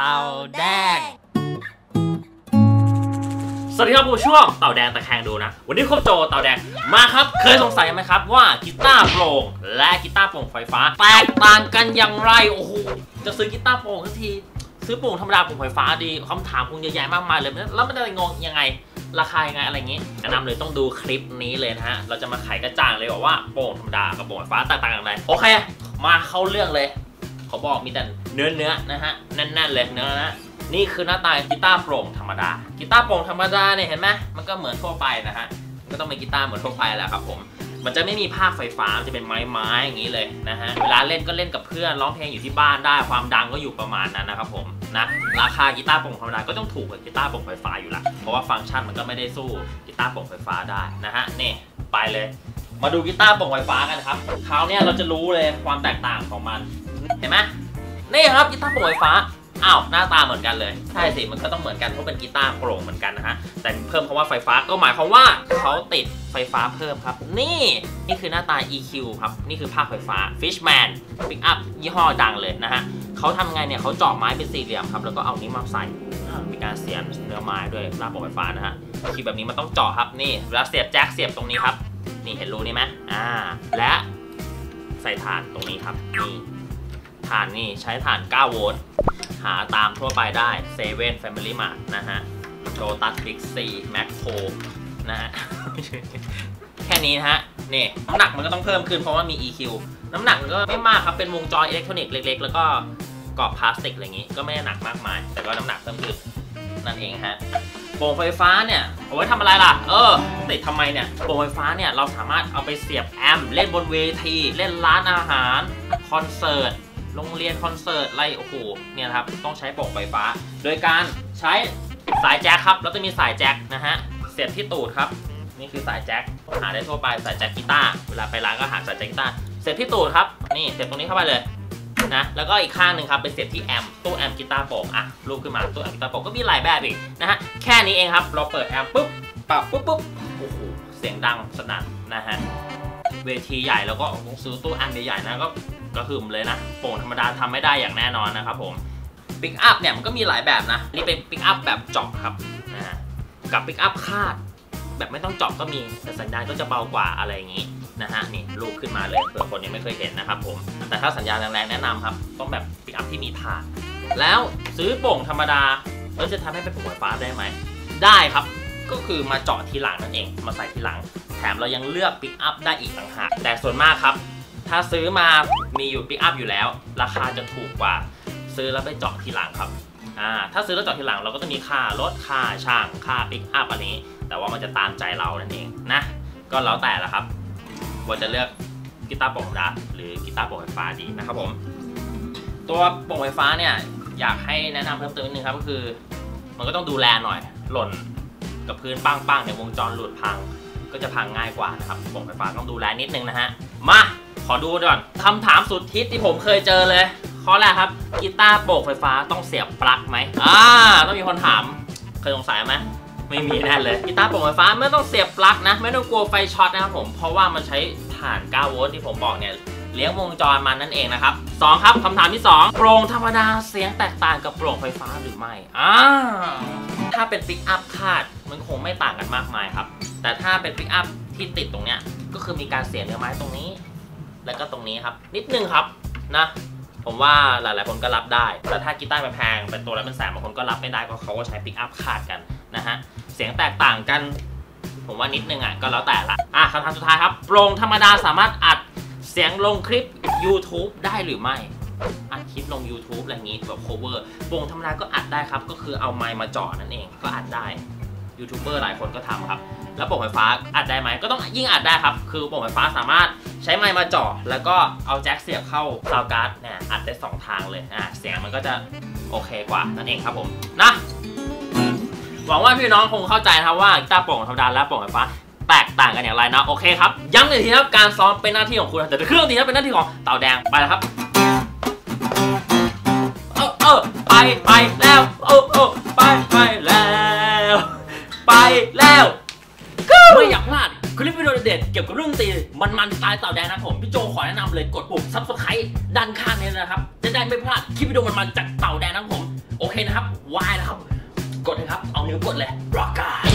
เต่าแดง สวัสดีครับผู้ช่วงเต่าแดงตะแคงดูนะ วันนี้ครบโจเต่าแดงมาครับ เคยสงสัยไหมครับว่ากีตาร์โปร่งและกีตาร์โปร่งไฟฟ้า แตกต่างกันอย่างไร โอ้โห จะซื้อกีตาร์โปร่งทันที ซื้อโปร่งธรรมดาโปร่งไฟฟ้าดีคำถามคงเยอะแยะมากมายเลย แล้วมันจะงงยังไงราคายังไงอะไรอย่างงี้แนะนำเลยต้องดูคลิปนี้เลยนะฮะ เราจะมาไขกระจ่างเลยว่าโปร่งธรรมดากับโปร่งไฟฟ้าแตกต่างกันไหนโอเค มาเข้าเรื่องเลย ขาบอกมีแต่เนื้อเนื้อๆนะฮะแน่นๆเลยเนื้อนะนี่คือหน้าตากีตาร์โปร่งธรรมดากีตาร์โปร่งธรรมดาเนี่ยเห็นไหมมันก็เหมือนทั่วไปนะฮะก็ต้องเป็นกีตาร์เหมือนทั่วไปแหละครับผมมันจะไม่มีภาคไฟฟ้าจะเป็นไม้ไม้ๆอย่างนี้เลยนะฮะ เวลาเล่นก็เล่นกับเพื่อนร้องเพลงอยู่ที่บ้านได้ความดังก็อยู่ประมาณนั้นนะครับผมนะราคากีตาร์โปร่งธรรมดาก็ต้องถูกกว่ากีตาร์โปร่งไฟฟ้าอยู่ละเพราะว่าฟังก์ชันมันก็ไม่ได้สู้กีตาร์โปร่งไฟฟ้าได้นะฮะนี่ไปเลย มาดูกีตาร์โปร่งไฟฟ้ากันครับคราวนี้เราจะรู้เลยความแตกต่างของมัน เห็นไหมนี่ครับกีตาร์โปร่งไฟฟ้าอ้าวหน้าตาเหมือนกันเลย ใช่สิมันก็ต้องเหมือนกันเพราะเป็นกีตาร์โปร่งเหมือนกันนะฮะแต่เพิ่มคำว่าไฟฟ้าก็หมายความว่าเขาติดไฟฟ้าเพิ่มครับ นี่นี่คือหน้าตา EQ ครับ นี่คือภาคไฟฟ้า Fishman Pick Up ยี่ห้อดังเลยนะฮะเขาทำไงเนี่ยเขาเจาะไม้เป็นสี่เหลี่ยมครับ แล้วก็เอานี้มาใส่มีการเสียบเนื้อไม้ด้วยหน้าโปร่งไฟฟ้านะฮะคือแบบนี้มันต้องเจาะครับนี่เวลาเสียบแจ็คเสียบตรงนี้ครับ นี่เห็นรูนี่ไหมอ่าและใส่ถ่านตรงนี้ครับนี่ ถ่านนี่ใช้ถ่าน 9 โวลต์ หาตามทั่วไปได้เซเว่นแฟมิลี่มาร์ทนะฮะโ o ตัสบิ๊กซีแมคโครนะฮะแค่นี้นะฮะนี่น้ำหนักมันก็ต้องเพิ่มขึ้นเพราะว่ามี EQ น้ำหนักมันก็ไม่มากครับ เป็นวงจรอิเล็กทรอนิกส์เล็ก ๆ แล้วก็กรอบพลาสติกอะไรอย่างงี้ ก็ไม่ได้หนักมากมาย แต่ก็น้ำหนักเพิ่มขึ้นนั่นเองฮะโป่งไฟฟ้าเนี่ยเอาไว้ทำอะไรล่ะ เออติดทำไมเนี่ยโป่งไฟฟ้าเนี่ยเราสามารถเอาไปเสียบแอมป์เล่นบนเวที เล่นร้านอาหาร คอนเสิร์ต โรงเรียนคอนเสิร์ตไรโอ้โหเนี่ยครับต้องใช้โป่งไฟฟ้า โดยการใช้สายแจ็คครับ แล้วจะมีสายแจ็คนะฮะเสียบที่ตูดครับ นี่คือสายแจ็คหาได้ทั่วไปสายแจ็คกีตาร์เวลาไปร้านก็หาสายแจ็คกีตาร์เสียบที่ตูดครับนี่เสียบตรงนี้เข้าไปเลยนะแล้วก็อีกข้างหนึ่งครับเป็นเสียบที่แอมตู้แอมกีตาร์โปร่งอะรูปขึ้นมาตู้แอมกีตาร์โปร่งก็มีหลายแบบอีกนะฮะแค่นี้เองครับเราเปิดแอมป์ปุ๊บปรับปุ๊บปุ๊บโอ้โหเสียงดังสนั่นนะฮะ เวทีใหญ่แล้วก็ต้องซื้อตู้อมป์ใหญ่ๆนะก็กระหึ่มเลยนะโป่งธรรมดาทำไม่ได้อย่างแน่นอนนะครับผมปิกอัพเนี่ยมันก็มีหลายแบบนะนี่เป็นปิกอัพแบบเจาะครับนะกับปิกอัพคาด แบบไม่ต้องเจาะก็มีแต่สัญญาณก็จะเบากว่าอะไรอย่างนี้นะฮะนี่รูปขึ้นมาเลยเผื่อคนยังไม่เคยเห็นนะครับผมแต่ถ้าสัญญาณแรงๆแนะนำครับต้องแบบปิกอัพที่มีถานแล้วซื้อโป่งธรรมดาแล้วจะทำให้เป็นโป่งไฟฟ้าได้ไหมได้ครับ ก็คือมาเจาะทีหลังนั่นเอง มาใส่ทีหลัง แถมเรายังเลือกปิกอัพได้อีกต่างหากแต่ส่วนมากครับ ถ้าซื้อมามีอยู่ปิกอัพอยู่แล้ว ราคาจะถูกกว่า ซื้อแล้วไปเจาะทีหลังครับอ่าถ้าซื้อแล้วเจาะทีหลังเราก็จะมีค่ารถค่าช่างค่าปิกอัพอะไรนี้ แต่ว่ามันจะตามใจเรานั่นเองนะก็แล้วแต่ละครับว่าจะเลือกกีตาร์โปร่งธรรมดาหรือกีตาร์โปร่งไฟฟ้าดีนะครับผม ตัวโปร่งไฟฟ้าเนี่ยอยากให้แนะนำเพิ่มเติมนิดนึงครับก็คือ มันก็ต้องดูแลหน่อย หล่น กับพื้นปังๆในวงจรหลุดพัง ก็จะพังง่ายกว่านะครับโปร่งไฟฟ้าต้องดูแลนิดนึงนะฮะ มาขอดูก่อนคำถามสุดฮิตที่ผมเคยเจอเลย ข้อแรกครับ กีตาร์โปร่งไฟฟ้าต้องเสียบปลั๊กไหมอ่าต้องมีคนถาม เคยสงสัยไหมไม่มีแน่เลยกีตาร์โปร่งไฟฟ้าไม่ต้องเสียบปลั๊กนะ ไม่ต้องกลัวไฟช็อตนะครับผมเพราะว่ามันใช้ถ่าน 9 โวลต์ที่ผมบอกเนี่ย เลี้ยงวงจรมันนั่นเองนะครับ 2 ครับคำถามที่ 2 โปร่งธรรมดาเสียงแตกต่างกับโปร่งไฟฟ้าหรือไม่อ่าถ้าเป็นปิกอัพคาด มันคงไม่ต่างกันมากมายครับ แต่ถ้าเป็นปิกอัพที่ติดตรงเนี้ยก็คือมีการเสียเนื้อไม้ตรงนี้ แล้วก็ตรงนี้ครับ นิดนึงครับนะผมว่าหลาย ๆ คนก็รับได้แต่ถ้ากีตาร์แพงเป็นตัวละเป็นแสนบางคนก็รับไม่ได้เพราะเขาก็ใช้ปิกอัพคาดกันนะฮะเสียงแตกต่างกัน ผมว่านิดนึงอะก็แล้วแต่ละอะคำถามสุดท้ายครับโปร่งธรรมดาสามารถอัดเสียงลงคลิป YouTube ได้หรือไม่อัดคลิปลง YouTube อะไรอย่างงี้แบบ cover โปร่งธรรมดาก็อัดได้ครับ ก็คือเอาไมค์มาจ่อนั่นเองก็อัดได้ ยูทูบเบอร์หลายคนก็ทำครับ แล้วโปร่งไฟฟ้าอัดได้ไหมก็ต้องยิ่งอัดได้ครับ คือโปร่งไฟฟ้าสามารถใช้ไมค์มาจ่อแล้วก็เอาแจ็คเสียบเข้าซาวการ์ดเนี่ยอัดได้สองทางเลยอะเสียงมันก็จะโอเคกว่านั่นเองครับผมนะหวังว่าพี่น้องคงเข้าใจนะครับว่ากีตาร์โปร่งธรรมดาและโปร่งไฟฟ้าแตกต่างกันอย่างไรนะโอเคครับย้ำหนึ่งทีครับการซ้อมเป็นหน้าที่ของคุณแต่เครื่องดนตรีนั้เป็นหน้าที่ของเต่าแดงไปแล้วครับเออเออไปไปแล้วเออเออ คลิปวิดีโอเด็ดเกี่ยวกับเรื่องตีมันมันสไตล์เต่าแดงนะผมพี่โจขอแนะนำเลยกดปุ่ม subscribe ด้านข้างนี้นะครับ จะได้ไม่พลาดคลิปวิดีโอมันมันจากเต่าแดงนะผม โอเคนะครับวายนะครับ กดนะครับ เอานิ้วกดเลยรอก,กา